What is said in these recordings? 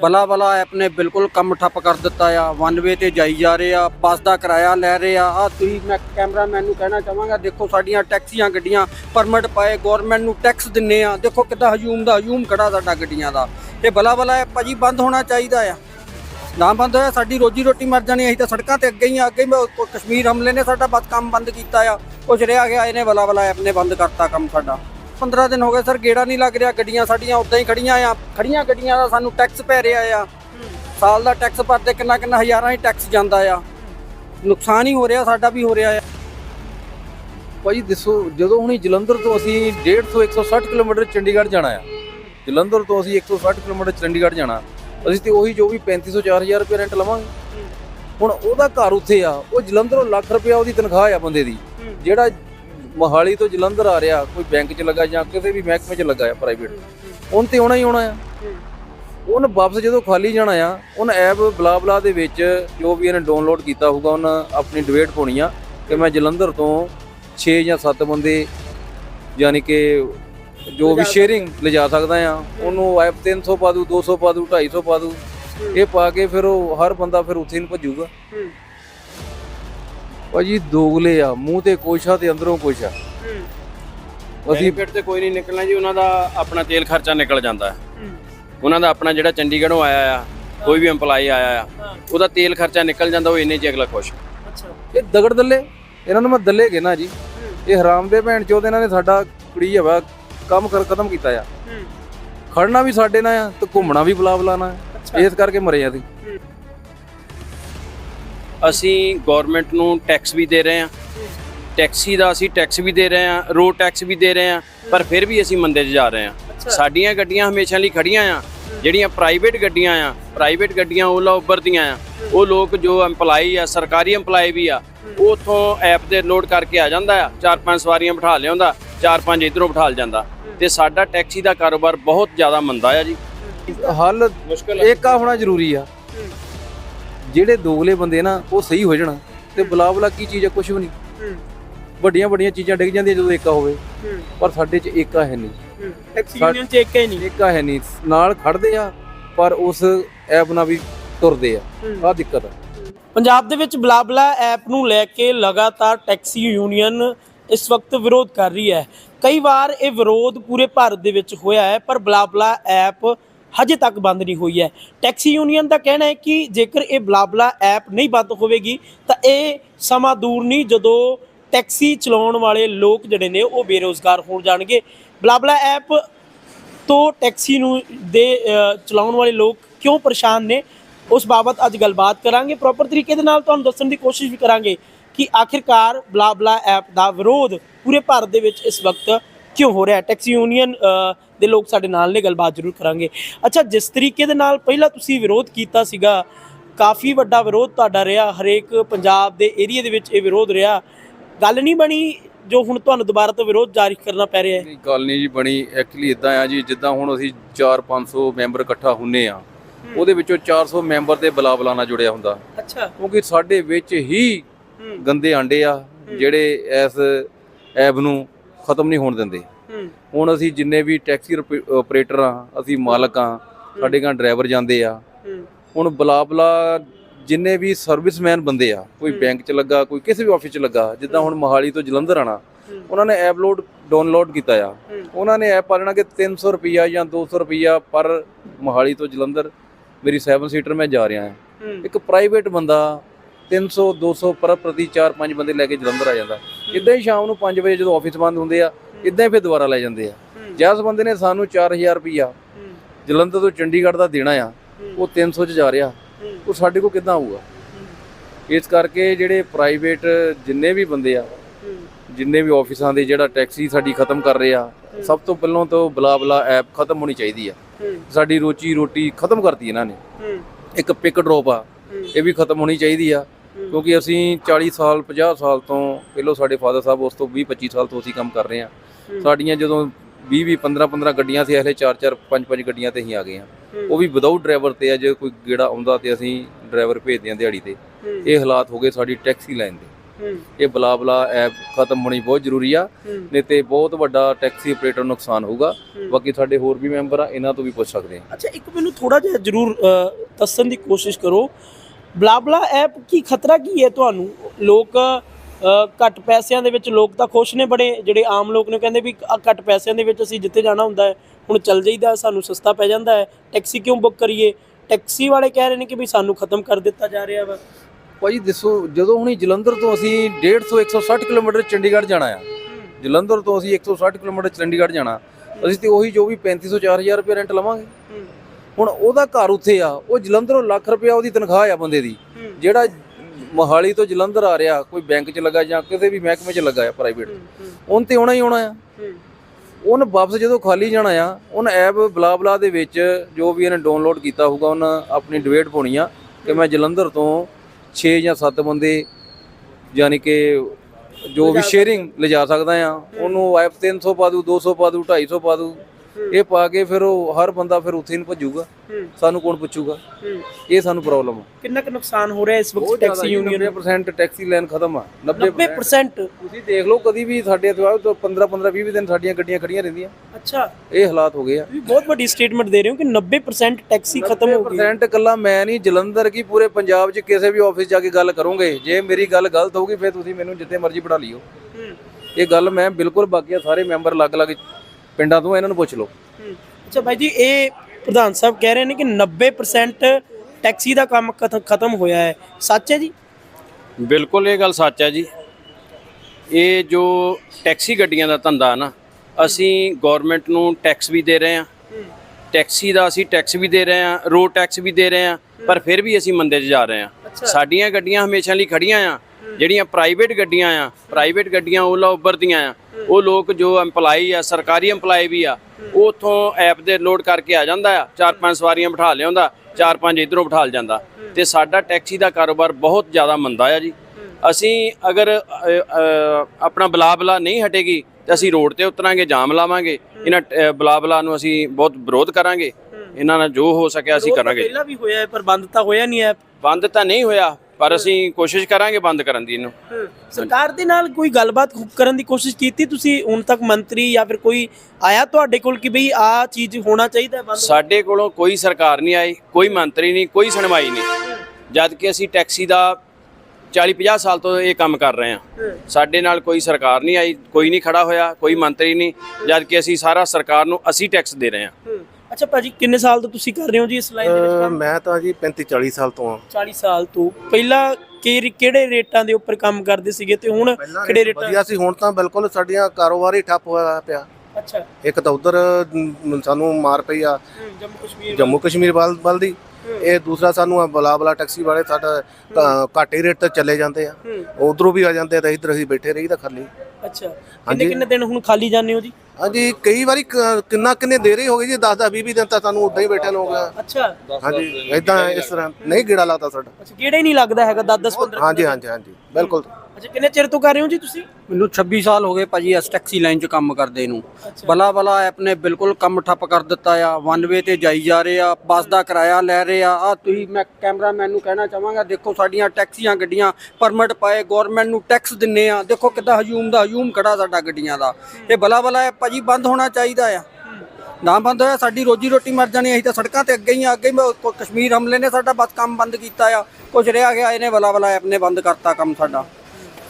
ਬਲਾ ਬਲਾ ਐਪ ਨੇ ਬਿਲਕੁਲ ਕੰਮ ਠੱਪ ਕਰ ਦਿੱਤਾ ਆ। ਵਨ ਵੇ ਤੇ ਜਾਈ ਜਾ ਰਹੇ ਆ, ਬੱਸ ਦਾ ਕਿਰਾਇਆ ਲੈ ਰਹੇ ਆ। ਆ ਤੁਸੀਂ ਮੈਂ ਕੈਮਰਾਮੈਨ ਨੂੰ ਕਹਿਣਾ ਚਾਹਾਂਗਾ, ਦੇਖੋ ਸਾਡੀਆਂ ਟੈਕਸੀਆਂ ਗੱਡੀਆਂ ਪਰਮਿਟ ਪਾਏ ਗਵਰਨਮੈਂਟ ਨੂੰ ਟੈਕਸ ਦਿੰਨੇ ਆ। ਦੇਖੋ ਕਿੱਦਾਂ ਹਜੂਮ ਦਾ ਹਜੂਮ ਖੜਾ ਸਾਡਾ ਗੱਡੀਆਂ ਦਾ। ਇਹ ਬਲਾ ਬਲਾ ਐਪ ਭਾਜੀ ਬੰਦ ਹੋਣਾ ਚਾਹੀਦਾ ਆ। ਨਾ ਬੰਦ ਹੋਇਆ, ਸਾਡੀ ਰੋਜੀ ਰੋਟੀ ਮਰ ਜਾਣੀ ਅਸੀਂ ਤਾਂ ਸੜਕਾਂ ਤੇ ਅੱਗੇ ਹੀ ਆ। ਅੱਗੇ ਕਸ਼ਮੀਰ ਹਮਲੇ ਨੇ ਸਾਡਾ ਬਸ ਕੰਮ ਬੰਦ ਕੀਤਾ ਆ। ਕੁਝ ਰਿਹਾ ਗਿਆ, ਇਹਨੇ ਬਲਾ ਬਲਾ ਐਪ ਨੇ ਬੰਦ ਕਰਤਾ ਕੰਮ ਸਾਡਾ। 15 ਦਿਨ ਹੋ ਗਏ ਸਰ, ਗੇੜਾ ਨਹੀਂ ਲੱਗ ਰਿਹਾ, ਗੱਡੀਆਂ ਸਾਡੀਆਂ ਉਦਾਂ ਹੀ ਖੜੀਆਂ ਆ। ਖੜੀਆਂ ਗੱਡੀਆਂ ਦਾ ਸਾਨੂੰ ਟੈਕਸ ਪੈ ਰਿਹਾ ਆ। ਸਾਲ ਦਾ ਟੈਕਸ ਭਰਦੇ ਕਿੰਨਾ ਕਿੰਨਾ ਹਜ਼ਾਰਾਂ ਹੀ ਟੈਕਸ ਜਾਂਦਾ ਆ। ਨੁਕਸਾਨ ਹੀ ਹੋ ਰਿਹਾ, ਸਾਡਾ ਵੀ ਹੋ ਰਿਹਾ ਆ। ਭਾਜੀ, ਦੱਸੋ, ਜਦੋਂ ਹੁਣੀ ਜਲੰਧਰ ਤੋਂ ਅਸੀਂ 150 160 ਕਿਲੋਮੀਟਰ ਚੰਡੀਗੜ੍ਹ ਜਾਣਾ ਆ, ਜਲੰਧਰ ਤੋਂ ਅਸੀਂ 160 ਕਿਲੋਮੀਟਰ ਚੰਡੀਗੜ੍ਹ ਜਾਣਾ, ਅਸੀਂ ਤੇ ਉਹੀ ਜੋ ਵੀ 3500 4000 ਰੁਪਏ ਰੈਂਟ ਲਵਾਂਗੇ। ਹੁਣ ਉਹਦਾ ਘਰ ਉੱਥੇ ਆ, ਉਹ ਜਲੰਧਰੋਂ ਲੱਖ ਰੁਪਏ ਉਹਦੀ ਤਨਖਾਹ ਆ ਬੰਦੇ ਦੀ, ਜਿਹੜਾ ਮੋਹਾਲੀ ਤੋਂ ਜਲੰਧਰ ਆ ਰਿਹਾ ਕੋਈ ਬੈਂਕ 'ਚ ਲੱਗਾ ਜਾਂ ਕਿਸੇ ਵੀ ਮਹਿਕਮੇ 'ਚ ਲੱਗਾ ਆ ਪ੍ਰਾਈਵੇਟ ਉਹਨ ਤੇ ਆਉਣਾ ਹੀ ਆਉਣਾ ਆ। ਉਹਨ ਵਾਪਸ ਜਦੋਂ ਖਾਲੀ ਜਾਣਾ ਆ ਉਹਨ ਐਪ ਬਲਾ ਬਲਾ ਦੇ ਵਿੱਚ ਜੋ ਵੀ ਇਹਨੇ ਡਾਊਨਲੋਡ ਕੀਤਾ ਹੋਊਗਾ ਉਹਨ ਆਪਣੀ ਡਿਬੇਟ ਪਾਉਣੀ ਆ ਕਿ ਮੈਂ ਜਲੰਧਰ ਤੋਂ 6 ਜਾਂ 7 ਬੰਦੇ ਯਾਨੀ ਕਿ ਜੋ ਵੀ ਸ਼ੇਅਰਿੰਗ ਲਿਜਾ ਸਕਦਾ ਆ ਉਹਨੂੰ ਐਪ 300 ਪਾ ਦੂ 200 ਪਾ ਦੂ 250 ਪਾ ਦੂ ਇਹ ਪਾ ਕੇ ਫਿਰ ਉਹ ਹਰ ਬੰਦਾ ਫਿਰ ਉੱਥੇ ਨੂੰ ਭੱਜੂਗਾ। ਭਾਜੀ ਦੋਗਲੇ ਆ ਮੂੰਹ ਤੇ ਕੋਸ਼ਾ ਤੇ ਅੰਦਰੋਂ ਕੋਸ਼ਾ ਅਸੀਂ ਬੈਨੀਫਿਟ ਤੇ ਕੋਈ ਨਹੀਂ ਨਿਕਲਣਾ ਜੀ ਉਹਨਾਂ ਦਾ ਆਪਣਾ ਤੇਲ ਖਰਚਾ ਨਿਕਲ ਜਾਂਦਾ। ਹੈ। ਉਹਨਾਂ ਦਾ ਆਪਣਾ ਜਿਹੜਾ ਚੰਡੀਗੜ੍ਹੋਂ ਆਇਆ ਆ ਕੋਈ ਵੀ EMPLOYE ਆਇਆ ਆ ਉਹਦਾ ਤੇਲ ਖਰਚਾ ਨਿਕਲ ਜਾਂਦਾ ਉਹ ਇੰਨੇ ਚ ਅਗਲਾ ਖੁਸ਼। ਇਹ ਦਗੜ ਦੱਲੇ ਇਹਨਾਂ ਨੂੰ ਮੈਂ ਦੱਲੇ ਕਹਿਣਾ ਜੀ। ਇਹ ਹਰਾਮ ਦੇ ਭੈਣ ਚੋਦ ਇਹਨਾਂ ਨੇ ਸਾਡਾ ਕੁੜੀ ਹਵਾ ਕੰਮ ਕਰ ਖਤਮ ਕੀਤਾ ਆ। ਖੜਨਾ ਵੀ ਸਾਡੇ ਨਾਲ ਆ ਤੇ ਘੁੰਮਣਾ ਵੀ ਬਲਾ ਬਲਾਣਾ ਇਸ ਕਰਕੇ ਮਰੇ ਆ ਅਸੀਂ। ਅਸੀਂ ਗਵਰਨਮੈਂਟ ਨੂੰ ਟੈਕਸ ਵੀ ਦੇ ਰਹੇ ਹਾਂ। ਟੈਕਸੀ ਦਾ ਅਸੀਂ ਟੈਕਸ ਵੀ ਦੇ ਰਹੇ ਹਾਂ ਰੋਡ ਟੈਕਸ ਵੀ ਦੇ ਰਹੇ ਹਾਂ ਪਰ ਫਿਰ ਵੀ ਅਸੀਂ ਮੰਦੇ 'ਚ ਜਾ ਰਹੇ ਹਾਂ। ਸਾਡੀਆਂ ਗੱਡੀਆਂ ਹਮੇਸ਼ਾ ਲਈ ਖੜੀਆਂ ਆ ਜਿਹੜੀਆਂ ਪ੍ਰਾਈਵੇਟ ਗੱਡੀਆਂ ਆ ਪ੍ਰਾਈਵੇਟ ਗੱਡੀਆਂ ਓਲਾ ਉਬਰ ਦੀਆਂ ਆ। ਉਹ ਲੋਕ ਜੋ EMPLOYE ਆ ਸਰਕਾਰੀ EMPLOYE ਵੀ ਆ ਉਹ ਉਥੋਂ ਐਪ ਤੇ ਲੋਡ ਕਰਕੇ ਆ ਜਾਂਦਾ ਆ ਚਾਰ ਪੰਜ ਸਵਾਰੀਆਂ ਬਿਠਾ ਲਿਆਉਂਦਾ ਚਾਰ ਪੰਜ ਇਧਰੋਂ ਬਿਠਾ ਜਾਂਦਾ। ਤੇ ਸਾਡਾ ਟੈਕਸੀ ਦਾ ਕਾਰੋਬਾਰ ਬਹੁਤ ਜ਼ਿਆਦਾ ਮੰਦਾ ਆ ਜੀ। ਹੱਲ ਮੁਸ਼ਕਲ ਏਕਾ ਹੋਣਾ ਜ਼ਰੂਰੀ ਆ। ਜਿਹੜੇ ਦੋਗਲੇ ਬੰਦੇ ਨਾ ਉਹ ਸਹੀ ਹੋ ਜਾਣ ਤੇ ਬਲਾ ਬਲਾ ਕੀ ਚੀਜ਼ ਆ ਕੁਝ ਵੀ ਨਹੀਂ। ਵੱਡੀਆਂ ਵੱਡੀਆਂ ਚੀਜ਼ਾਂ ਡਿੱਗ ਜਾਂਦੀਆਂ ਜਦੋਂ ਏਕਾ ਹੋਵੇ ਪਰ ਸਾਡੇ 'ਚ ਏਕਾ ਹੈ ਨਹੀਂ। ਟੈਕਸੀ ਯੂਨੀਅਨ ਚ ਇੱਕ ਹੀ ਨਹੀਂ। ਏਕਾ ਹੈ ਨਹੀਂ। ਨਾਲ ਖੜਦੇ ਆ ਪਰ ਉਸ ਐਪ ਨਾਲ ਵੀ ਤੁਰਦੇ ਆ। ਆਹ ਦਿੱਕਤ ਆ। ਪੰਜਾਬ ਦੇ ਵਿੱਚ ਬਲਾਬਲਾ ਐਪ ਨੂੰ ਲੈ ਕੇ ਲਗਾਤਾਰ ਟੈਕਸੀ ਯੂਨੀਅਨ ਇਸ ਵਕਤ ਵਿਰੋਧ ਕਰ ਰਹੀ ਹੈ। ਕਈ ਵਾਰ ਇਹ ਵਿਰੋਧ ਪੂਰੇ ਭਾਰਤ ਦੇ ਵਿੱਚ ਹੋਇਆ ਹੈ ਪਰ ਬਲਾਬਲਾ ਐਪ ਹਜੇ ਤੱਕ ਬੰਦ ਨਹੀਂ ਹੋਈ ਹੈ। ਟੈਕਸੀ ਯੂਨੀਅਨ ਦਾ ਕਹਿਣਾ ਹੈ ਕਿ ਜੇਕਰ ਇਹ ਬਲਾਬਲਾ ਐਪ ਨਹੀਂ ਬੰਦ ਹੋਵੇਗੀ, ਤਾਂ ਇਹ ਸਮਾਂ ਦੂਰ ਨਹੀਂ, ਜਦੋਂ ਟੈਕਸੀ ਚਲਾਉਣ ਵਾਲੇ ਲੋਕ ਜਿਹੜੇ ਨੇ, ਉਹ ਬੇਰੋਜ਼ਗਾਰ ਹੋ ਜਾਣਗੇ। ਬਲਾਬਲਾ ਐਪ ਤੋਂ ਟੈਕਸੀ ਨੂੰ ਦੇ ਚਲਾਉਣ ਵਾਲੇ ਲੋਕ ਕਿਉਂ ਪਰੇਸ਼ਾਨ ਨੇ? ਉਸ ਬਾਬਤ ਅੱਜ ਗੱਲਬਾਤ ਕਰਾਂਗੇ। ਪ੍ਰੋਪਰ ਤਰੀਕੇ ਦੇ ਨਾਲ ਤੁਹਾਨੂੰ ਦੱਸਣ ਦੀ ਕੋਸ਼ਿਸ਼ ਵੀ ਕਰਾਂਗੇ ਕਿ ਆਖਿਰਕਾਰ ਬਲਾਬਲਾ ਐਪ ਦਾ ਵਿਰੋਧ ਪੂਰੇ ਭਾਰਤ ਦੇ ਵਿੱਚ ਇਸ ਵਕਤ ਕਿਉਂ ਹੋ ਰਿਹਾ ਟੈਕਸੀ ਯੂਨੀਅਨ ਦੇ ਲੋਕ ਸਾਡੇ ਨਾਲ ਨੇ ਗੱਲਬਾਤ ਜ਼ਰੂਰ ਕਰਾਂਗੇ। ਅੱਛਾ ਜਿਸ ਤਰੀਕੇ ਦੇ ਨਾਲ ਪਹਿਲਾਂ ਤੁਸੀਂ ਵਿਰੋਧ ਕੀਤਾ ਸੀਗਾ ਕਾਫੀ ਵੱਡਾ ਵਿਰੋਧ ਤੁਹਾਡਾ ਰਿਹਾ ਹਰੇਕ ਪੰਜਾਬ ਦੇ ਏਰੀਆ ਦੇ ਵਿੱਚ ਇਹ ਵਿਰੋਧ ਰਿਹਾ। ਗੱਲ ਨਹੀਂ ਬਣੀ ਜੋ ਹੁਣ ਤੁਹਾਨੂੰ ਦੁਬਾਰਾ ਤੋਂ ਵਿਰੋਧ ਜਾਰੀ ਕਰਨਾ ਪੈ ਰਿਹਾ ਹੈ? ਨਹੀਂ ਗੱਲ ਨਹੀਂ ਜੀ ਬਣੀ। ਐਕਚੁਅਲੀ ਇਦਾਂ ਆ ਜੀ ਜਿੱਦਾਂ ਹੁਣ ਅਸੀਂ 4-500 ਮੈਂਬਰ ਇਕੱਠਾ ਹੁੰਨੇ ਆ ਉਹਦੇ ਵਿੱਚੋਂ 400 ਮੈਂਬਰ ਤੇ ਬਲਾ ਬਲਾ ਨਾਲ ਜੁੜਿਆ ਹੁੰਦਾ। ਅੱਛਾ। ਕਿਉਂਕਿ ਸਾਡੇ ਵਿੱਚ ਹੀ ਗੰਦੇ ਆਂਡੇ ਆ ਜਿਹੜੇ ਇਸ ਐਪ ਨੂੰ ਖਤਮ ਨਹੀਂ ਹੋਣ ਦਿੰਦੇ। ਹੁਣ ਅਸੀਂ ਜਿੰਨੇ ਵੀ ਟੈਕਸੀ ਆਪਰੇਟਰ ਆ ਅਸੀਂ ਮਾਲਕ ਆ ਸਾਡੇ ਕੋਲ ਡਰਾਈਵਰ ਜਾਂਦੇ ਆ। ਹੁਣ ਬਲਾ ਬਲਾ ਜਿੰਨੇ ਵੀ ਸਰਵਿਸਮੈਨ ਬੰਦੇ ਆ ਕੋਈ ਬੈਂਕ 'ਚ ਲੱਗਾ ਕੋਈ ਕਿਸੇ ਵੀ ਆਫਿਸ 'ਚ ਲੱਗਾ ਜਿੱਦਾਂ ਹੁਣ ਮੋਹਾਲੀ ਤੋਂ ਜਲੰਧਰ ਆਣਾ ਉਹਨਾਂ ਨੇ ਐਪ ਲੋਡ ਡਾਊਨਲੋਡ ਕੀਤਾ ਆ। ਉਹਨਾਂ ਨੇ ਐਪ ਪਾ ਲੈਣਾ ਕਿ 300 ਰੁਪਿਆ ਜਾਂ 200 ਰੁਪਿਆ ਪਰ ਮੋਹਾਲੀ ਤੋਂ ਜਲੰਧਰ ਮੇਰੀ 7 ਸੀਟਰ ਮੈਂ ਜਾ ਰਿਹਾ ਹਾਂ। ਇੱਕ ਪ੍ਰਾਈਵੇਟ ਬੰਦਾ 300 200 ਪਰ ਪ੍ਰਤੀ 4-5 ਬੰਦੇ ਲੈ ਕੇ ਜਲੰਧਰ ਆ ਜਾਂਦਾ। ਇਦਾਂ ਹੀ ਸ਼ਾਮ ਨੂੰ 5 ਵਜੇ ਜਦੋਂ ਆਫਿਸ ਬੰਦ ਹੁੰਦੇ ਆ ਇਦਾਂ ਹੀ ਫਿਰ ਦੁਬਾਰਾ ਲੈ ਜਾਂਦੇ ਆ। ਜਿਸ ਬੰਦੇ ਨੇ ਸਾਨੂੰ 4000 ਰੁਪਿਆ ਜਲੰਧਰ ਤੋਂ ਚੰਡੀਗੜ੍ਹ ਦਾ ਦੇਣਾ ਆ ਉਹ 300 ਚ ਜਾ ਰਿਹਾ। ਉਹ ਸਾਡੇ ਕੋਲ ਕਿੱਦਾਂ ਆਊਗਾ? ਇਸ ਕਰਕੇ ਜਿਹੜੇ ਪ੍ਰਾਈਵੇਟ ਜਿੰਨੇ ਵੀ ਬੰਦੇ ਆ ਜਿੰਨੇ ਵੀ ਆਫਿਸਾਂ ਦੇ ਜਿਹੜਾ ਟੈਕਸੀ ਸਾਡੀ ਖਤਮ ਕਰ ਰਹੇ ਆ ਸਭ ਤੋਂ ਪਹਿਲਾਂ ਤਾਂ ਬਲਾ ਬਲਾ ਐਪ ਖਤਮ ਹੋਣੀ ਚਾਹੀਦੀ ਆ। ਸਾਡੀ ਰੋਜੀ ਰੋਟੀ ਖਤਮ ਕਰਤੀ ਇਹਨਾਂ ਨੇ। ਇੱਕ ਪਿਕ ਡ੍ਰੌਪ ਆ ਇਹ ਵੀ ਖਤਮ ਹੋਣੀ ਚਾਹੀਦੀ ਆ। ਕਿਉਂਕਿ ਅਸੀਂ 40 ਸਾਲ 50 ਸਾਲ ਤੋਂ ਪਹਿਲਾਂ ਸਾਡੇ ਫਾਦਰ ਸਾਹਿਬ ਉਸ ਤੋਂ 20 25 ਸਾਲ ਤੋਂ ਅਸੀਂ ਕੰਮ ਕਰ ਰਹੇ ਆ ਸਾਡੀਆਂ ਜਦੋਂ 20 20 15 15 ਗੱਡੀਆਂ ਸੀ ਹਲੇ 4 4 5 5 ਗੱਡੀਆਂ ਤੇ ਅਸੀਂ ਆ ਗਏ ਆ ਉਹ ਵੀ ਵਿਦਆਊਟ ਡਰਾਈਵਰ ਤੇ ਆ ਜੇ ਕੋਈ ਗੇੜਾ ਆਉਂਦਾ ਤੇ ਅਸੀਂ ਡਰਾਈਵਰ ਭੇਜਦੇ ਆ ਦਿਹਾੜੀ ਤੇ। ਇਹ ਹਾਲਾਤ ਹੋ ਗਏ ਸਾਡੀ ਟੈਕਸੀ ਲਾਈਨ ਦੇ। ਇਹ ਬਲਾ ਬਲਾ ਐਪ ਖਤਮ ਹੋਣੀ ਬਹੁਤ ਜ਼ਰੂਰੀ ਆ। ਨਹੀਂ ਤੇ ਬਹੁਤ ਵੱਡਾ ਟੈਕਸੀ ਆਪਰੇਟਰ ਨੂੰ ਨੁਕਸਾਨ ਹੋਊਗਾ। ਬਾਕੀ ਸਾਡੇ ਹੋਰ ਵੀ ਮੈਂਬਰ ਆ ਇਹਨਾਂ ਤੋਂ ਵੀ ਪੁੱਛ ਸਕਦੇ ਆ ਅੱਛਾ ਇੱਕ ਮੈਨੂੰ ਥੋੜਾ ਜਿਹਾ ਜਰੂਰ ਦੱਸਣ ਦੀ ਕੋਸ਼ਿਸ਼ ਕਰੋ ਬਲਾਬਲਾ ਐਪ ਕੀ ਖਤਰਾ ਕੀ ਹੈ ਤੁਹਾਨੂੰ? ਲੋਕ ਘੱਟ ਪੈਸਿਆਂ ਦੇ ਵਿੱਚ ਲੋਕ ਤਾਂ ਖੁਸ਼ ਨੇ ਬੜੇ ਜਿਹੜੇ ਆਮ ਲੋਕ ਨੇ ਕਹਿੰਦੇ ਵੀ ਘੱਟ ਪੈਸਿਆਂ ਦੇ ਵਿੱਚ ਅਸੀਂ ਜਿੱਥੇ ਜਾਣਾ ਹੁੰਦਾ ਹੈ ਹੁਣ ਚੱਲ ਜਾਈਦਾ ਸਾਨੂੰ ਸਸਤਾ ਪੈ ਜਾਂਦਾ ਹੈ ਟੈਕਸੀ ਕਿਉਂ ਬੁੱਕ ਕਰੀਏ? ਟੈਕਸੀ ਵਾਲੇ ਕਹਿ ਰਹੇ ਨੇ ਕਿ ਵੀ ਸਾਨੂੰ ਖਤਮ ਕਰ ਦਿੱਤਾ ਜਾ ਰਿਹਾ ਵਾ। ਭਾਜੀ ਦੱਸੋ ਜਦੋਂ ਹੁਣੀ ਜਲੰਧਰ ਤੋਂ ਅਸੀਂ 150 160 ਕਿਲੋਮੀਟਰ ਚੰਡੀਗੜ੍ਹ ਜਾਣਾ ਆ ਜਲੰਧਰ ਤੋਂ ਅਸੀਂ 160 ਕਿਲੋਮੀਟਰ ਚੰਡੀਗੜ੍ਹ ਜਾਣਾ ਅਸੀਂ ਤੇ ਉਹੀ ਜੋ ਵੀ 3500 4000 ਰੁਪਏ ਰੈਂਟ ਲਵਾਂਗੇ। ਹੁਣ ਉਹਦਾ ਘਰ ਉੱਥੇ ਆ ਉਹ ਜਲੰਧਰੋਂ ਲੱਖ ਰੁਪਏ ਉਹਦੀ ਤਨਖਾਹ ਆ ਬੰਦੇ ਦੀ। ਜਿਹੜਾ ਮੋਹਾਲੀ ਤੋਂ ਜਲੰਧਰ ਆ ਰਿਹਾ ਕੋਈ ਬੈਂਕ 'ਚ ਲੱਗਾ ਜਾਂ ਕਿਸੇ ਵੀ ਮਹਿਕਮੇ 'ਚ ਲੱਗਾ ਆ ਪ੍ਰਾਈਵੇਟ ਉਹਨ ਤੇ ਆਉਣਾ ਹੀ ਆਉਣਾ ਆ। ਉਹਨ ਵਾਪਸ ਜਦੋਂ ਖਾਲੀ ਜਾਣਾ ਆ ਉਹਨ ਐਪ ਬਲਾ ਬਲਾ ਦੇ ਵਿੱਚ ਜੋ ਵੀ ਇਹਨੇ ਡਾਊਨਲੋਡ ਕੀਤਾ ਹੋਊਗਾ ਉਹਨ ਆਪਣੀ ਡਿਬੇਟ ਪਾਉਣੀ ਆ ਕਿ ਮੈਂ ਜਲੰਧਰ ਤੋਂ 6 ਜਾਂ 7 ਬੰਦੇ ਯਾਨੀ ਕਿ ਜੋ ਵੀ ਸ਼ੇਅਰਿੰਗ ਲਿਜਾ ਸਕਦਾ ਆ ਉਹਨੂੰ ਐਪ 300 ਪਾ ਦੂ 200 ਪਾ ਦੂ 250 ਪਾ ਦੂ ਇਹ ਪਾ ਕੇ ਫਿਰ ਉਹ ਹਰ ਬੰਦਾ ਫਿਰ ਉੱਥੇ ਨੂੰ ਭੱਜੂਗਾ। ਸਾਨੂੰ ਕੌਣ ਪੁੱਛੂਗਾ? ਇਹ ਸਾਨੂੰ ਪ੍ਰੋਬਲਮ ਆ। ਕਿੰਨਾ ਕੁ ਨੁਕਸਾਨ ਹੋ ਰਿਹਾ ਇਸ ਵਕਤ ਟੈਕਸੀ ਯੂਨੀਅਨ 90% ਟੈਕਸੀ ਲਾਈਨ ਖਤਮ ਆ। 90% 90% ਤੁਸੀਂ ਦੇਖ ਲਓ ਕਦੀ ਵੀ ਸਾਡੇ ਇਤਵਾਰ ਤੋਂ 15 15 20 ਦਿਨ ਸਾਡੀਆਂ ਗੱਡੀਆਂ ਖੜੀਆਂ ਰਹਿੰਦੀਆਂ। ਅੱਛਾ। ਇਹ ਹਾਲਾਤ ਹੋ ਗਏ ਆ। ਬਹੁਤ ਵੱਡੀ ਸਟੇਟਮੈਂਟ ਦੇ ਰਹੇ ਹੋ ਕਿ 90% ਟੈਕਸੀ ਖਤਮ ਹੋ ਗਈ। 90% ਇਕੱਲਾ ਮੈਂ ਨਹੀਂ ਜਲੰਧਰ ਕੀ ਪੂਰੇ ਪੰਜਾਬ 'ਚ ਕਿਸੇ ਵੀ ਆਫਿਸ ਜਾ ਕੇ ਗੱਲ ਕਰੋਗੇ। ਜੇ ਮੇਰੀ ਗੱਲ ਗਲਤ ਹੋਊਗੀ ਫਿਰ ਤੁਸੀਂ ਮੈਨੂੰ ਜਿੱਥੇ ਮਰਜ਼ੀ ਪੜਾ ਲਿਓ। ਇਹ ਗੱਲ ਮੈਂ ਬਿਲਕੁਲ ਬਾਕੀ ਸਾਰੇ ਮੈਂਬਰ ਅਲੱਗ-ਅਲੱਗ ਪਿੰਡਾਂ ਤੋਂ ਇਹਨਾਂ ਨੂੰ ਪੁੱਛ ਲਓ। ਅੱਛਾ ਭਾਈ ਜੀ ਇਹ ਪ੍ਰਧਾਨ ਸਾਹਿਬ ਕਹਿ ਰਹੇ ਨੇ ਕਿ 90% ਟੈਕਸੀ ਦਾ ਕੰਮ ਖਤ- ਖਤਮ ਹੋਇਆ ਹੈ। ਸੱਚ ਹੈ ਜੀ? ਬਿਲਕੁਲ ਇਹ ਗੱਲ ਸੱਚ ਹੈ ਜੀ। ਇਹ ਜੋ ਟੈਕਸੀ ਗੱਡੀਆਂ ਦਾ ਧੰਦਾ ਨਾ ਅਸੀਂ ਗਵਰਨਮੈਂਟ ਨੂੰ ਟੈਕਸ ਵੀ ਦੇ ਰਹੇ ਹਾਂ। ਟੈਕਸੀ ਦਾ ਅਸੀਂ ਟੈਕਸ ਵੀ ਦੇ ਰਹੇ ਹਾਂ ਰੋਡ ਟੈਕਸ ਵੀ ਦੇ ਰਹੇ ਹਾਂ ਪਰ ਫਿਰ ਵੀ ਅਸੀਂ ਮੰਦੇ 'ਚ ਜਾ ਰਹੇ ਹਾਂ। ਸਾਡੀਆਂ ਗੱਡੀਆਂ ਹਮੇਸ਼ਾ ਲਈ ਖੜੀਆਂ ਆ। ਜਿਹੜੀਆਂ ਪ੍ਰਾਈਵੇਟ ਗੱਡੀਆਂ ਆ ਪ੍ਰਾਈਵੇਟ ਗੱਡੀਆਂ ਓਲਾ ਉਬਰ ਦੀਆਂ ਆ। ਉਹ ਲੋਕ ਜੋ EMPLOYE ਆ ਸਰਕਾਰੀ EMPLOYE ਵੀ ਆ ਉਹ ਉਥੋਂ ਐਪ ਦੇ ਲੋਡ ਕਰਕੇ ਆ ਜਾਂਦਾ ਆ ਚਾਰ ਪੰਜ ਸਵਾਰੀਆਂ ਬਿਠਾ ਲਿਆਉਂਦਾ ਚਾਰ ਪੰਜ ਇਧਰੋਂ ਬਿਠਾ ਜਾਂਦਾ। ਤੇ ਸਾਡਾ ਟੈਕਸੀ ਦਾ ਕਾਰੋਬਾਰ ਬਹੁਤ ਜ਼ਿਆਦਾ ਮੰਦਾ ਆ ਜੀ। ਅਸੀਂ ਅਗਰ ਆਪਣਾ ਬਲਾਬਲਾ ਨਹੀਂ ਹਟੇਗੀ ਤੇ ਅਸੀਂ ਰੋਡ ਤੇ ਉਤਰਾਂਗੇ ਜਾਮ ਲਾਵਾਂਗੇ। ਇਹਨਾਂ ਬਲਾਬਲਾ ਨੂੰ ਅਸੀਂ ਬਹੁਤ ਵਿਰੋਧ ਕਰਾਂਗੇ। ਇਹਨਾਂ ਨਾਲ ਜੋ ਹੋ ਸਕਿਆ ਅਸੀਂ ਕਰਾਂਗੇ। ਪਹਿਲਾਂ ਵੀ ਹੋਇਆ ਪਰ ਬੰਦ ਤਾਂ ਹੋਇਆ ਨਹੀਂ ਐਪ ਬੰਦ ਤਾਂ ਨਹੀਂ ਹੋਇਆ। ਪਰ ਅਸੀਂ ਕੋਸ਼ਿਸ਼ ਕਰਾਂਗੇ ਬੰਦ ਕਰਨ ਦੀ ਇਹਨੂੰ। ਸਰਕਾਰ ਦੇ ਨਾਲ ਕੋਈ ਗੱਲਬਾਤ ਕਰਨ ਦੀ ਕੋਸ਼ਿਸ਼ ਕੀਤੀ ਤੁਸੀਂ? ਹੁਣ ਤੱਕ ਮੰਤਰੀ ਜਾਂ ਫਿਰ ਕੋਈ ਆਇਆ ਤੁਹਾਡੇ ਕੋਲ ਕਿ ਬਈ ਆ ਚੀਜ਼ ਹੋਣਾ ਚਾਹੀਦਾ ਬੰਦ? ਸਾਡੇ ਕੋਲੋਂ ਕੋਈ ਸਰਕਾਰ ਨਹੀਂ ਆਈ ਕੋਈ ਮੰਤਰੀ ਨਹੀਂ ਕੋਈ ਸੁਣਵਾਈ ਨਹੀਂ। ਜਦ ਕਿ ਅਸੀਂ ਟੈਕਸੀ ਦਾ 40 50 ਸਾਲ ਤੋਂ ਇਹ ਕੰਮ ਕਰ ਰਹੇ ਹਾਂ। ਸਾਡੇ ਨਾਲ ਕੋਈ ਸਰਕਾਰ ਨਹੀਂ ਆਈ ਕੋਈ ਨਹੀਂ ਖੜਾ ਹੋਇਆ ਕੋਈ ਮੰਤਰੀ ਨਹੀਂ। ਜਦ ਕਿ ਅਸੀਂ ਸਾਰਾ ਸਰਕਾਰ ਨੂੰ ਅਸੀਂ ਟੈਕਸ ਦੇ ਰਹੇ ਹਾਂ। ਅੱਛਾ ਭਾਜੀ ਕਿੰਨੇ ਸਾਲ ਤੋਂ ਤੁਸੀਂ ਕਰ ਰਹੇ ਹੋ ਜੀ ਇਸ ਲਾਈਨ ਦੇ ਵਿੱਚ ਅਹ ਕੰਮ? ਮੈਂ ਤਾਂ ਜੀ 35 40 ਸਾਲ ਤੋਂ ਆ 40 ਸਾਲ ਤੋਂ। ਪਹਿਲਾਂ ਕਿ- ਕਿਹੜੇ ਰੇਟਾਂ ਦੇ ਉੱਪਰ ਕੰਮ ਕਰਦੇ ਸੀਗੇ ਤੇ ਹੁਣ ਕਿਹੜੇ ਰੇਟਾਂ? ਵਧੀਆ ਸੀ ਹੁਣ ਤਾਂ ਬਿਲਕੁਲ ਸਾਡੀਆਂ ਕਾਰੋਬਾਰ ਹੀ ਠੱਪ ਹੋਇਆ ਪਿਆ। ਅੱਛਾ। ਇੱਕ ਤਾਂ ਉਧਰ ਸਾਨੂੰ ਮਾਰ ਪਈ ਆ ਜੰਮੂ ਕਸ਼ਮੀਰ ਜੰਮੂ ਕਸ਼ਮੀਰ ਵੱਲ ਵੱਲ ਦੀ। ਇਹ ਦੂਸਰਾ ਸਾਨੂੰ ਆ ਬਲਾ ਬਲਾ ਟੈਕਸੀ ਵਾਲੇ ਸਾਡਾ ਘੱਟ ਹੀ ਰੇਟ ਤੇ ਚੱਲੇ ਜਾਂਦੇ ਆ। ਉਧਰੋਂ ਵੀ ਆ ਜਾਂਦੇ ਆ ਤਾਂ ਇੱਧਰ ਅਸੀਂ ਬੈਠੇ ਰਹੀ ਤਾਂ ਖਾਲੀ। ਅੱਛਾ। ਕਿੰਨੇ ਕਿੰਨੇ ਦਿਨ ਹੁਣ ਖਾਲੀ ਜਾਂਦੇ ਹੋ ਜੀ? ਹਾਂਜੀ ਕਈ ਵਾਰੀ ਕ- ਕਿੰਨਾ ਕਿੰਨੇ ਦੇਰ ਹੀ ਹੋ ਗਈ ਜੀ 10 10 20 20 ਦਿਨ ਤਾਂ ਸਾਨੂੰ ਉਦਾਂ ਹੀ ਬੈਠੇ ਨੂੰ ਹੋ ਗਿਆ ਅੱਛਾ। ਹਾਂਜੀ ਇਦਾਂ ਇਸ ਤਰ੍ਹਾਂ ਨਹੀਂ ਗੇੜਾ ਲਾਤਾ ਸਾਡਾ। ਅੱਛਾ ਕਿਹੜੇ ਨਹੀਂ ਲੱਗਦਾ ਹੈਗਾ 10 10 15 ਹਾਂਜੀ ਹਾਂਜੀ ਹਾਂਜੀ ਬਿਲਕੁਲ। ਅੱਛਾ ਕਿੰਨੇ ਚਿਰ ਤੋਂ ਕਰ ਰਹੇ ਹੋ ਜੀ ਤੁਸੀਂ? ਮੈਨੂੰ 26 ਸਾਲ ਹੋ ਗਏ ਭਾਜੀ ਇਸ ਟੈਕਸੀ ਲਾਈਨ 'ਚ ਕੰਮ ਕਰਦੇ ਨੂੰ। ਬਲਾ ਬਲਾ ਐਪ ਨੇ ਬਿਲਕੁਲ ਕੰਮ ਠੱਪ ਕਰ ਦਿੱਤਾ ਆ ਵਨ ਵੇ ਤੇ ਜਾਈ ਜਾ ਰਹੇ ਆ ਬੱਸ ਦਾ ਕਿਰਾਇਆ ਲੈ ਰਹੇ ਆ। ਆ ਤੁਸੀਂ ਮੈਂ ਕੈਮਰਾਮੈਨ ਨੂੰ ਕਹਿਣਾ ਚਾਹਾਂਗਾ ਦੇਖੋ ਸਾਡੀਆਂ ਟੈਕਸੀਆਂ ਗੱਡੀਆਂ ਪਰਮਿਟ ਪਾਏ ਗਵਰਨਮੈਂਟ ਨੂੰ ਟੈਕਸ ਦਿੰਨੇ ਆ। ਦੇਖੋ ਕਿੱਦਾਂ ਹਜੂਮ ਦਾ ਹਜੂਮ ਖੜਾ ਸਾਡਾ ਗੱਡੀਆਂ ਦਾ। ਇਹ ਬਲਾ ਬਲਾ ਐਪ ਭਾਜੀ ਬੰਦ ਹੋਣਾ ਚਾਹੀਦਾ ਆ। ਨਾ ਬੰਦ ਹੋਇਆ ਸਾਡੀ ਰੋਜੀ ਰੋਟੀ ਮਰ ਜਾਣੀ ਅਸੀਂ ਤਾਂ ਸੜਕਾਂ ਤੇ ਅੱਗੇ ਹੀ ਆ ਅੱਗੇ ਕਸ਼ਮੀਰ ਹਮਲੇ ਨੇ ਸਾਡਾ ਬਸ ਕੰਮ ਬੰਦ ਕੀਤਾ ਆ। ਕੁਝ ਰਿਹਾ ਗਿਆ ਇਹਨੇ ਬਲਾ ਬਲਾ ਐਪ ਨੇ ਬੰਦ ਕਰਤਾ ਕੰਮ ਸਾਡਾ।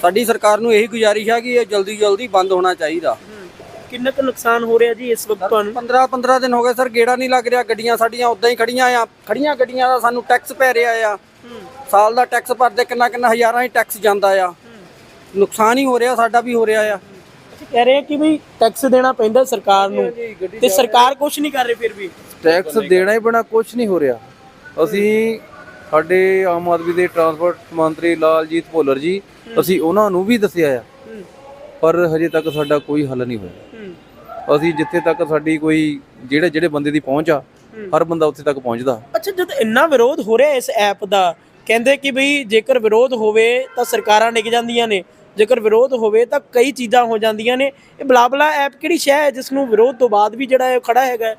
ਸਾਡੀ ਸਰਕਾਰ ਨੂੰ ਇਹੀ ਗੁਜ਼ਾਰਿਸ਼ ਹੈ ਕਿ ਇਹ ਜਲਦੀ ਜਲਦੀ ਬੰਦ ਹੋਣਾ ਚਾਹੀਦਾ। ਕਿੰਨਾ ਕੁ ਨੁਕਸਾਨ ਹੋ ਰਿਹਾ ਜੀ ਇਸ ਵਕਤ ਤੁਹਾਨੂੰ? 15 15 ਦਿਨ ਹੋ ਗਏ ਸਰ ਗੇੜਾ ਨਹੀਂ ਲੱਗ ਰਿਹਾ ਗੱਡੀਆਂ ਸਾਡੀਆਂ ਉਦਾਂ ਹੀ ਖੜੀਆਂ ਆ ਖੜੀਆਂ ਗੱਡੀਆਂ ਦਾ ਸਾਨੂੰ ਟੈਕਸ ਪੈ ਰਿਹਾ ਆ। ਸਾਲ ਦਾ ਟੈਕਸ ਭਰਦੇ ਕਿੰਨਾ ਕਿੰਨਾ ਹਜ਼ਾਰਾਂ ਹੀ ਟੈਕਸ ਜਾਂਦਾ ਆ। ਨੁਕਸਾਨ ਹੀ ਹੋ ਰਿਹਾ ਸਾਡਾ ਵੀ ਹੋ ਰਿਹਾ ਆ। ਅਸੀਂ ਕਹਿ ਰਹੇ ਕਿ ਵੀ ਟੈਕਸ ਦੇਣਾ ਪੈਂਦਾ ਸਰਕਾਰ ਨੂੰ। ਤੇ ਸਰਕਾਰ ਕੁਝ ਨਹੀਂ ਕਰ ਰਹੀ ਫਿਰ ਵੀ। ਟੈਕਸ ਦੇਣਾ ਹੀ ਬਣਾ ਕੁਝ ਨਹੀਂ ਹੋ ਰਿਹਾ। ਅਸੀਂ ਸਾਡੇ ਆਮ ਆਦਮੀ ਦੇ ਟਰਾਂਸਪੋਰਟ ਮੰਤਰੀ ਲਾਲਜੀਤ ਭੁੱਲਰ ਜੀ ਅਸੀਂ ਉਹਨਾਂ ਨੂੰ ਵੀ ਦੱਸਿਆ ਆ। ਪਰ ਹਜੇ ਤੱਕ ਸਾਡਾ ਕੋਈ ਹੱਲ ਨਹੀਂ ਹੋਇਆ। ਅਸੀਂ ਜਿੱਥੇ ਤੱਕ ਸਾਡੀ ਕੋਈ ਜਿਹੜੇ ਜਿਹੜੇ ਬੰਦੇ ਦੀ ਪਹੁੰਚ ਆ ਹਰ ਬੰਦਾ ਉੱਥੇ ਤੱਕ ਪਹੁੰਚਦਾ। ਅੱਛਾ ਜਦ ਇੰਨਾ ਵਿਰੋਧ ਹੋ ਰਿਹਾ ਇਸ ਐਪ ਦਾ ਕਹਿੰਦੇ ਕਿ ਬਈ ਜੇਕਰ ਵਿਰੋਧ ਹੋਵੇ ਤਾਂ ਸਰਕਾਰਾਂ ਡਿੱਗ ਜਾਂਦੀਆਂ ਨੇ ਜੇਕਰ ਵਿਰੋਧ ਹੋਵੇ ਤਾਂ ਕਈ ਚੀਜ਼ਾਂ ਹੋ ਜਾਂਦੀਆਂ ਨੇ। ਇਹ ਬਲਾਬਲਾ ਐਪ ਕਿਹੜੀ ਸ਼ੈ ਹੈ ਜਿਸ ਨੂੰ ਵਿਰੋਧ ਤੋਂ ਬਾਅਦ ਵੀ ਜਿਹੜਾ ਹੈ ਖੜਾ ਹੈਗਾ?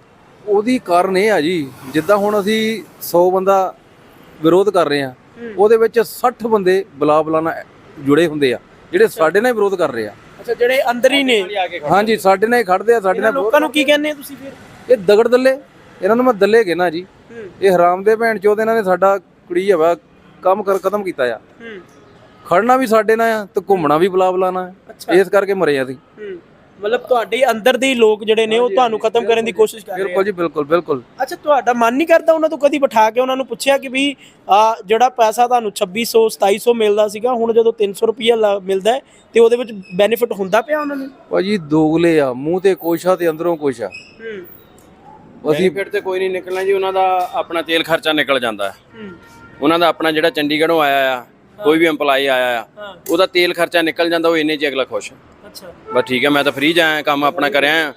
ਉਹਦੀ ਕਾਰਨ ਇਹ ਆ ਜੀ ਜਿੱਦਾਂ ਹੁਣ ਅਸੀਂ 100 ਬੰਦਾ ਵਿਰੋਧ ਕਰ ਰਹੇ ਆ ਉਹਦੇ ਵਿੱਚ 60 ਬੰਦੇ ਬਲਾ ਬਲਾ ਨਾਲ ਜੁੜੇ ਹੁੰਦੇ ਆ ਜਿਹੜੇ ਸਾਡੇ ਨਾਲ ਹੀ ਵਿਰੋਧ ਕਰ ਰਹੇ ਆ। ਅੱਛਾ ਜਿਹੜੇ ਅੰਦਰ ਹੀ ਨੇ। ਹਾਂਜੀ ਸਾਡੇ ਨਾਲ ਹੀ ਖੜਦੇ ਆ ਸਾਡੇ ਨਾਲ ਲੋਕਾਂ ਨੂੰ ਕੀ ਕਹਿੰਦੇ ਤੁਸੀਂ ਫਿਰ? ਇਹ ਦਗੜ ਦੱਲੇ ਇਹਨਾਂ ਨੂੰ ਮੈਂ ਦੱਲੇ ਕਹਿਣਾ ਜੀ। ਇਹ ਹਰਾਮ ਦੇ ਭੈਣ ਚੋਦ ਇਹਨਾਂ ਨੇ ਸਾਡਾ ਕੁੜੀ ਹਵਾ ਕੰਮ ਕਰ ਖਤਮ ਕੀਤਾ ਆ। ਖੜਨਾ ਵੀ ਸਾਡੇ ਨਾਲ ਆ ਤੇ ਘੁੰਮਣਾ ਵੀ ਬਲਾ ਬਲਾਣਾ। ਇਸ ਕਰਕੇ ਮਰੇ ਆ ਅਸੀਂ। ਹੂੰ। ਮਤਲਬ ਤੁਹਾਡੇ ਅੰਦਰ ਦੇ ਹੀ ਲੋਕ ਜਿਹੜੇ ਨੇ ਉਹ ਤੁਹਾਨੂੰ ਖਤਮ ਕਰਨ ਦੀ ਕੋਸ਼ਿਸ਼ ਕਰ ਰਹੇ ਆ। ਬਿਲਕੁਲ ਜੀ ਬਿਲਕੁਲ ਬਿਲਕੁਲ। ਅੱਛਾ ਤੁਹਾਡਾ ਮਨ ਨਹੀਂ ਕਰਦਾ ਉਹਨਾਂ ਤੋਂ ਕਦੀ ਬਿਠਾ ਕੇ ਉਹਨਾਂ ਨੂੰ ਪੁੱਛਿਆ ਕਿ ਵੀ ਆ ਜਿਹੜਾ ਪੈਸਾ ਤੁਹਾਨੂੰ 2600 2700 ਮਿਲਦਾ ਸੀਗਾ ਹੁਣ ਜਦੋਂ 300 ਰੁਪਈਆ ਮਿਲਦਾ ਹੈ ਤੇ ਉਹਦੇ ਵਿੱਚ ਬੈਨੀਫਿਟ ਹੁੰਦਾ ਪਿਆ ਉਹਨਾਂ ਨੂੰ? ਭਾਜੀ ਦੋਗਲੇ ਆ ਮੂੰਹ ਤੇ ਕੋਸ਼ਾ ਤੇ ਅੰਦਰੋਂ ਕੋਸ਼ਾ ਹੂੰ। ਅਸੀਂ ਬੈਨੀਫਿਟ ਤੇ ਕੋਈ ਨਹੀਂ ਨਿਕਲਣਾ ਜੀ ਉਹਨਾਂ ਦਾ ਆਪਣਾ ਤੇਲ ਖਰਚਾ ਨਿਕਲ ਜਾਂਦਾ ਹੈ। ਹੂੰ। ਉਹਨਾਂ ਦਾ ਆਪਣਾ ਜਿਹੜਾ ਚੰਡੀਗੜ੍ਹੋਂ ਆਇਆ ਆ ਕੋਈ ਵੀ EMPLOYE ਆਇਆ ਆ ਹਾਂ। ਉਹਦਾ ਤੇਲ ਖਰਚਾ ਨਿਕਲ ਜਾਂਦਾ ਉਹ ਇੰਨੇ 'ਚ ਅਗਲਾ ਖੁਸ਼ ਅੱਛਾ। ਬਸ ਠੀਕ ਹੈ ਮੈਂ ਤਾਂ ਫ੍ਰੀ ਜਾਇਆ ਕੰਮ ਆਪਣਾ ਕਰਿਆ ਆ।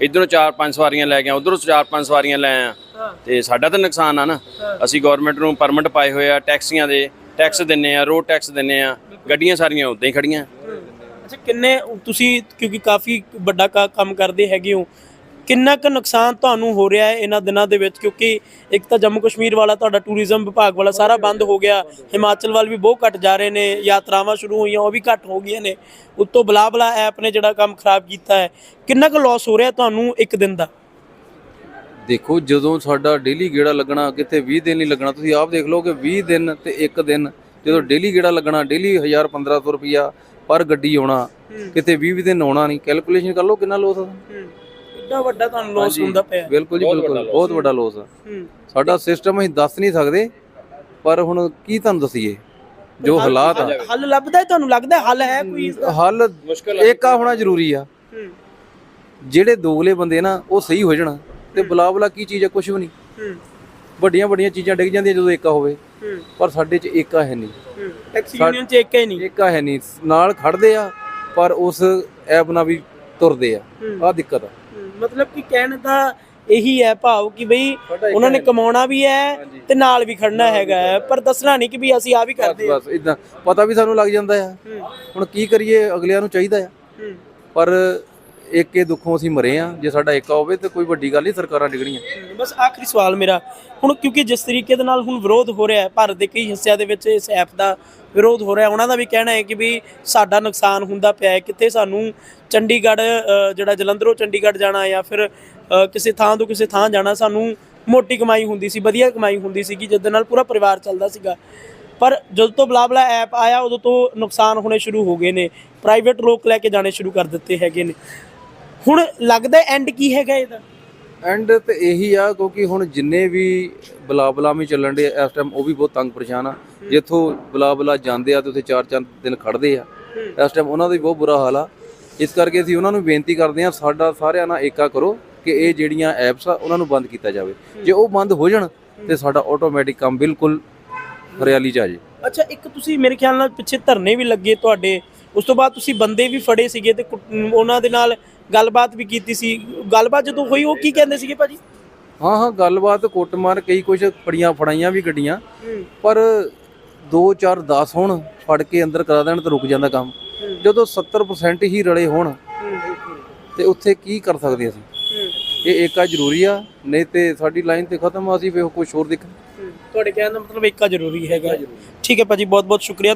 ਇਧਰੋਂ ਚਾਰ ਪੰਜ ਸਵਾਰੀਆਂ ਲੈ ਗਿਆ ਉਧਰੋਂ ਚਾਰ ਪੰਜ ਸਵਾਰੀਆਂ ਲੈ ਆ ਹਾਂ। ਤੇ ਸਾਡਾ ਤਾਂ ਨੁਕਸਾਨ ਆ ਨਾ। ਅਸੀਂ ਗਵਰਨਮੈਂਟ ਨੂੰ ਪਰਮਿਟ ਪਾਏ ਹੋਏ ਆ ਟੈਕਸੀਆਂ ਦੇ ਟੈਕਸ ਦਿੰਨੇ ਆ ਰੋਡ ਟੈਕਸ ਦਿੰਨੇ ਆ ਗੱਡੀਆਂ ਸਾਰੀਆਂ ਉਦਾਂ ਹੀ ਖੜੀਆਂ। ਅੱਛਾ ਕਿੰਨੇ ਤੁਸੀਂ ਕਿਉਂਕਿ ਕਾਫੀ ਵੱਡਾ ਕਾ- ਕੰਮ ਕਰਦੇ ਹੈਗੇ ਹੋ ਕਿੰਨਾ ਕੁ ਨੁਕਸਾਨ ਤੁਹਾਨੂੰ ਹੋ ਰਿਹਾ ਹੈ ਇਹਨਾਂ ਦਿਨਾਂ ਦੇ ਵਿੱਚ? ਕਿਉਂਕਿ ਇੱਕ ਤਾਂ ਜੰਮੂ ਕਸ਼ਮੀਰ ਵਾਲਾ ਤੁਹਾਡਾ ਟੂਰਿਜ਼ਮ ਵਿਭਾਗ ਵਾਲਾ ਸਾਰਾ ਬੰਦ ਹੋ ਗਿਆ। ਹਿਮਾਚਲ ਵੱਲ ਵੀ ਬਹੁਤ ਘਟ ਜਾ ਰਹੇ ਨੇ ਯਾਤਰਾਵਾਂ ਸ਼ੁਰੂ ਹੋਈਆਂ ਉਹ ਵੀ ਘਟ ਹੋ ਗਈਆਂ ਨੇ। ਉੱਤੋਂ ਬਲਾਬਲਾ ਐਪ ਨੇ ਜਿਹੜਾ ਕੰਮ ਖਰਾਬ ਕੀਤਾ ਹੈ। ਕਿੰਨਾ ਕੁ ਲਾਸ ਹੋ ਰਿਹਾ ਤੁਹਾਨੂੰ ਇੱਕ ਦਿਨ ਦਾ? ਦੇਖੋ ਜਦੋਂ ਸਾਡਾ ਡੇਲੀ ਗੇੜਾ ਲੱਗਣਾ ਕਿਤੇ 20 ਦਿਨ ਨਹੀਂ ਲੱਗਣਾ ਤੁਸੀਂ ਆਪ ਦੇਖ ਲਓ ਕਿ 20 ਦਿਨ ਤੇ ਇੱਕ ਦਿਨ ਜਦੋਂ ਡੇਲੀ ਗੇੜਾ ਲੱਗਣਾ ਡੇਲੀ 1000 1500 ਰੁਪਿਆ ਪਰ ਗੱਡੀ ਆਉਣਾ ਕਿਤੇ 20 ਦਿਨ ਆਉਣਾ ਨਹੀਂ। ਕੈਲਕੂਲੇਸ਼ਨ ਕਰ ਲਓ ਕਿੰਨਾ ਲੋਸ ਆ। ਇੱਡਾ ਵੱਡਾ ਤੁਹਾਨੂੰ ਲਾਸ ਹੁੰਦਾ ਪਿਆ। ਬਿਲਕੁਲ ਜੀ ਬਿਲਕੁਲ ਬਹੁਤ ਵੱਡਾ ਲੋਸ ਆ। ਹੂੰ। ਸਾਡਾ ਸਿਸਟਮ ਅਸੀਂ ਦੱਸ ਨਹੀਂ ਸਕਦੇ ਪਰ ਹੁਣ ਕੀ ਤੁਹਾਨੂੰ ਦਸੀਏ? ਜੋ ਹਾਲਾਤ ਆ। ਹੱਲ ਲੱਭਦਾ ਹੈ ਤੁਹਾਨੂੰ? ਲੱਗਦਾ ਹੈ ਹੱਲ ਹੈ ਕੋਈ ਇਸਦਾ ਹੱਲ ਏਕਾ ਹੋਣਾ ਜ਼ਰੂਰੀ ਆ। ਹੂੰ। ਜਿਹੜੇ ਦੋਗਲੇ ਬੰਦੇ ਨਾ ਉਹ ਸਹੀ ਹੋ ਜਾਣ ਤੇ ਬਲਾਬਲਾ ਕੀ ਚੀਜ਼ ਆ ਕੁਝ ਵੀ ਨਹੀਂ। ਹੂੰ। ਵੱਡੀਆਂ ਵੱਡੀਆਂ ਚੀਜ਼ਾਂ ਡਿੱਗ ਜਾਂਦੀਆਂ ਜਦੋਂ ਏਕਾ ਹੋਵੇ ਹੂੰ। ਪਰ ਸਾਡੇ 'ਚ ਏਕਾ ਹੈ ਨਹੀਂ। ਹੂੰ। ਟੈਕਸੀ ਯੂਨੀਅਨ ਚ ਇੱਕ ਹੀ ਨਹੀਂ। ਏਕਾ ਹੈ ਨਹੀਂ। ਨਾਲ ਖੜਦੇ ਆ ਪਰ ਉਸ ਐਪ ਨਾਲ ਵੀ ਤੁਰਦੇ ਆ। ਆਹ ਦਿੱਕਤ ਆ। ਮਤਲਬ ਕਿ ਕਹਿਣ ਦਾ ਇਹੀ ਹੈ ਭਾਵ ਕਿ ਬਈ ਉਹਨਾਂ ਨੇ ਕਮਾਉਣਾ ਵੀ ਹੈ ਤੇ ਨਾਲ ਵੀ ਖੜਨਾ ਹੈਗਾ ਹੈ, ਪਰ ਦੱਸਣਾ ਨਹੀਂ ਕਿ ਵੀ ਅਸੀਂ ਆ ਵੀ ਕਰਦੇ ਹਾਂ। ਬਸ ਇਦਾਂ ਪਤਾ ਵੀ ਸਾਨੂੰ ਲੱਗ ਜਾਂਦਾ ਆ। ਹੁਣ ਕੀ ਕਰੀਏ ਅਗਲਿਆਂ ਨੂੰ ਚਾਹੀਦਾ ਆ। ਹੂੰ। ਪਰ ਏਕੇ ਦੁੱਖੋਂ ਅਸੀਂ ਮਰੇ ਆ ਜੇ ਸਾਡਾ ਏਕਾ ਹੋਵੇ ਤੇ ਕੋਈ ਵੱਡੀ ਗੱਲ ਨਹੀਂ ਸਰਕਾਰਾਂ ਡਿਗਣੀਆਂ। ਬਸ ਆਖਰੀ ਸਵਾਲ ਮੇਰਾ ਹੁਣ ਕਿਉਂਕਿ ਜਿਸ ਤਰੀਕੇ ਦੇ ਨਾਲ ਹੁਣ ਵਿਰੋਧ ਹੋ ਰਿਹਾ ਹੈ ਭਾਰਤ ਦੇ ਕਈ ਹਿੱਸਿਆਂ ਦੇ ਵਿੱਚ ਇਸ ਐਪ ਦਾ ਵਿਰੋਧ ਹੋ ਰਿਹਾ ਉਹਨਾਂ ਦਾ ਵੀ ਕਹਿਣਾ ਹੈ ਕਿ ਵੀ ਸਾਡਾ ਨੁਕਸਾਨ ਹੁੰਦਾ ਪਿਆ ਹੈ ਕਿਤੇ ਸਾਨੂੰ ਚੰਡੀਗੜ੍ਹ ਅ, ਜਿਹੜਾ ਜਲੰਧਰੋਂ ਚੰਡੀਗੜ੍ਹ ਜਾਣਾ ਜਾਂ ਫਿਰ ਅ, ਕਿਸੇ ਥਾਂ ਤੋਂ ਕਿਸੇ ਥਾਂ ਜਾਣਾ ਸਾਨੂੰ ਮੋਟੀ ਕਮਾਈ ਹੁੰਦੀ ਸੀ ਵਧੀਆ ਕਮਾਈ ਹੁੰਦੀ ਸੀਗੀ ਜਿਹਦੇ ਨਾਲ ਪੂਰਾ ਪਰਿਵਾਰ ਚੱਲਦਾ ਸੀਗਾ। ਪਰ ਜਦੋਂ ਤੋਂ ਬਲਾਬਲਾ ਐਪ ਆਇਆ ਉਦੋਂ ਤੋਂ ਨੁਕਸਾਨ ਹੋਣੇ ਸ਼ੁਰੂ ਹੋ ਗਏ ਨੇ ਪ੍ਰਾਈਵੇਟ ਲੋਕ ਲੈ ਕੇ ਜਾਣੇ ਸ਼ੁਰੂ ਕਰ ਦਿੱਤੇ ਹੈਗੇ ਨੇ। ਹੁਣ ਲੱਗਦਾ ਐਂਡ ਕੀ ਹੈਗਾ ਇਹਦਾ? ਐਂਡ ਤੇ ਇਹੀ ਆ ਕਿਉਂਕਿ ਹੁਣ ਜਿੰਨੇ ਵੀ ਬਲਾਬਲਾਮੀ ਚੱਲਣ ਦੇ ਇਸ ਟਾਈਮ ਉਹ ਵੀ ਬਹੁਤ ਤੰਗ ਪਰੇਸ਼ਾਨ ਆ। ਜਿੱਥੋਂ ਬਲਾਬਲਾ ਜਾਂਦੇ ਆ ਤੇ ਉੱਥੇ ਚਾਰ ਚਾਰ ਦਿਨ ਖੜਦੇ ਆ। ਇਸ ਟਾਈਮ ਉਹਨਾਂ ਦਾ ਵੀ ਬਹੁਤ ਬੁਰਾ ਹਾਲ ਆ। ਇਸ ਕਰਕੇ ਅਸੀਂ ਉਹਨਾਂ ਨੂੰ ਬੇਨਤੀ ਕਰਦੇ ਆ ਸਾਡਾ ਸਾਰਿਆਂ ਨਾਲ ਏਕਾ ਕਰੋ ਕਿ ਇਹ ਜਿਹੜੀਆਂ ਐਪਸ ਆ ਉਹਨਾਂ ਨੂੰ ਬੰਦ ਕੀਤਾ ਜਾਵੇ। ਜੇ ਉਹ ਬੰਦ ਹੋ ਜਾਣ ਤੇ ਸਾਡਾ ਆਟੋਮੈਟਿਕ ਕੰਮ ਬਿਲਕੁਲ ਹਰਿਆਲੀ ਚ ਆ ਜੇ ਅੱਛਾ ਇੱਕ ਤੁਸੀਂ ਮੇਰੇ ਖਿਆਲ ਨਾਲ ਪਿੱਛੇ ਧਰਨੇ ਵੀ ਲੱਗੇ ਤੁਹਾਡੇ। ਉਸ ਤੋਂ ਬਾਅਦ ਤੁਸੀਂ ਬੰਦੇ ਵੀ ਫੜੇ ਸੀਗੇ ਤੇ ਕੁੱਟ- ਉਹਨਾਂ ਦੇ ਨਾਲ ਗੱਲਬਾਤ ਵੀ ਕੀਤੀ ਸੀ। ਗੱਲਬਾਤ ਜਦੋਂ ਹੋਈ ਉਹ ਕੀ ਕਹਿੰਦੇ ਸੀਗੇ ਭਾਜੀ? ਹਾਂ ਹਾਂ ਗੱਲਬਾਤ ਕੁੱਟਮਾਰ ਕਈ ਕੁਝ ਫੜੀਆਂ ਫੜਾਈਆਂ ਵੀ ਗੱਡੀਆਂ। ਪਰ 2 4 10 ਹੋਣ ਫੜ ਕੇ ਅੰਦਰ ਕਰਾ ਦੇਣ ਤਾਂ ਰੁਕ ਜਾਂਦਾ ਕੰਮ। ਜਦੋਂ 70% ਹੀ ਰਲੇ ਹੋਣ ਤੇ ਉੱਥੇ ਕੀ ਕਰ ਸਕਦੇ ਅਸੀਂ? ਇਹ ਏਕਾ ਜ਼ਰੂਰੀ ਆ ਨਹੀਂ ਤੇ ਸਾਡੀ ਲਾਈਨ ਤੇ ਖਤਮ ਆ ਅਸੀਂ ਫੇਰ ਕੁਝ ਹੋਰ ਦੇਖ ਤੁਹਾਡੇ ਕਹਿਣ ਦਾ ਮਤਲਬ ਇੱਕਾ ਜ਼ਰੂਰੀ ਹੈਗਾ। ਠੀਕ ਹੈ ਭਾਜੀ ਬਹੁਤ ਬਹੁਤ ਸ਼ੁਕਰੀਆ।